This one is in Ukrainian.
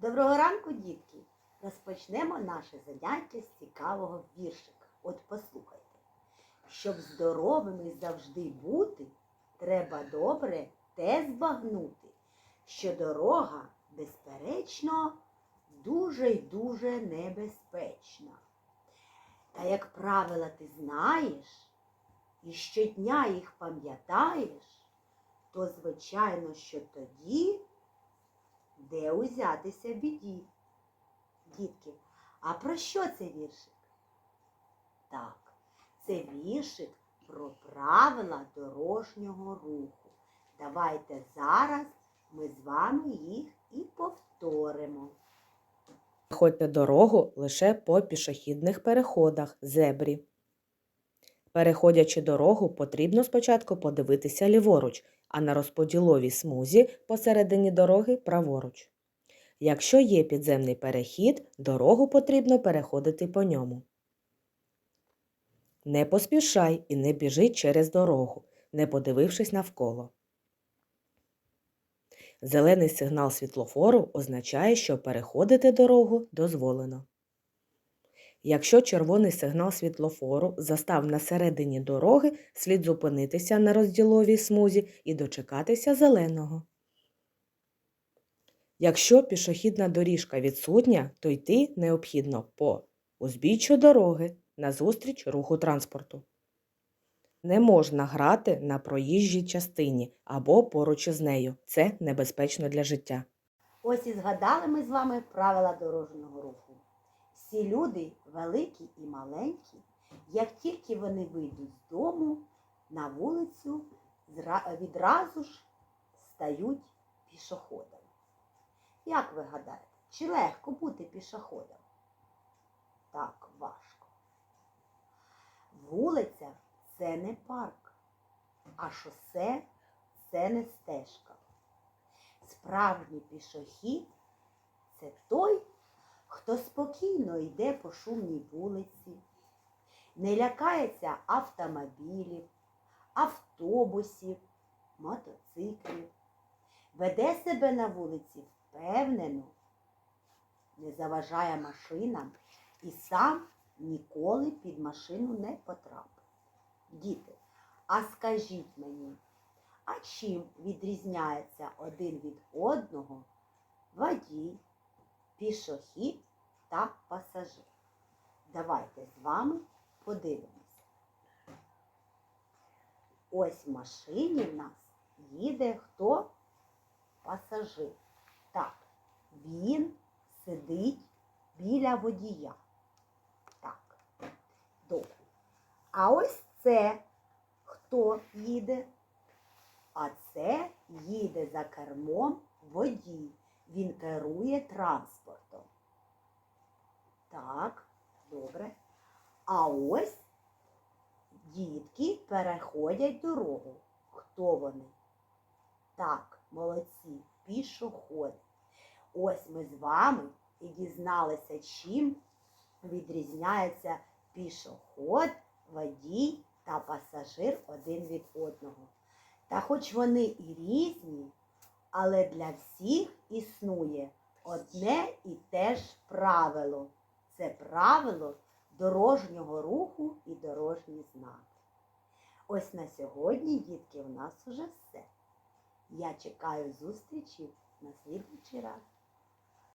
Доброго ранку, дітки! Розпочнемо наше заняття з цікавого віршика. От послухайте. Щоб здоровими завжди бути, треба добре те збагнути, що дорога, безперечно, дуже й дуже небезпечна. Та як правила ти знаєш і щодня їх пам'ятаєш, то звичайно, що тоді де узятися біді. Дітки, а про що це віршик? Так, це віршик про правила дорожнього руху. Давайте зараз ми з вами їх і повторимо. Переходьте дорогу лише по пішохідних переходах зебрі. Переходячи дорогу, потрібно спочатку подивитися ліворуч, а на розподіловій смузі посередині дороги праворуч. Якщо є підземний перехід, дорогу потрібно переходити по ньому. Не поспішай і не біжи через дорогу, не подивившись навколо. Зелений сигнал світлофору означає, що переходити дорогу дозволено. Якщо червоний сигнал світлофору застав на середині дороги, слід зупинитися на розділовій смузі і дочекатися зеленого. Якщо пішохідна доріжка відсутня, то йти необхідно по узбіччю дороги назустріч руху транспорту. Не можна грати на проїжджій частині або поруч із нею. Це небезпечно для життя. Ось і згадали ми з вами правила дорожнього руху. Всі люди, великі і маленькі, як тільки вони вийдуть з дому на вулицю, відразу ж стають пішоходами. Як ви гадаєте, чи легко бути пішоходом? Так, важко. Вулиця це не парк, а шосе це не стежка. Справжній пішохід це той, хто спокійно йде по шумній вулиці, не лякається автомобілів, автобусів, мотоциклів, веде себе на вулиці впевнено, не заважає машинам і сам ніколи під машину не потрапить. Діти, а скажіть мені, а чим відрізняється один від одного водій, пішохід та пасажир? Давайте з вами подивимося. Ось в машині в нас їде хто? Пасажир. Так, він сидить біля водія. Так, добре. А ось це хто їде? А це їде за кермом водій. Він керує транспортом. Так, добре. А ось дітки переходять дорогу. Хто вони? Так, молодці, пішоходи. Ось ми з вами і дізналися, чим відрізняється пішоход, водій та пасажир один від одного. Та хоч вони і різні, але для всіх існує одне і те ж правило. Це правило дорожнього руху і дорожні знаки. Ось на сьогодні, дітки, у нас уже все. Я чекаю зустрічі на слідчий раз.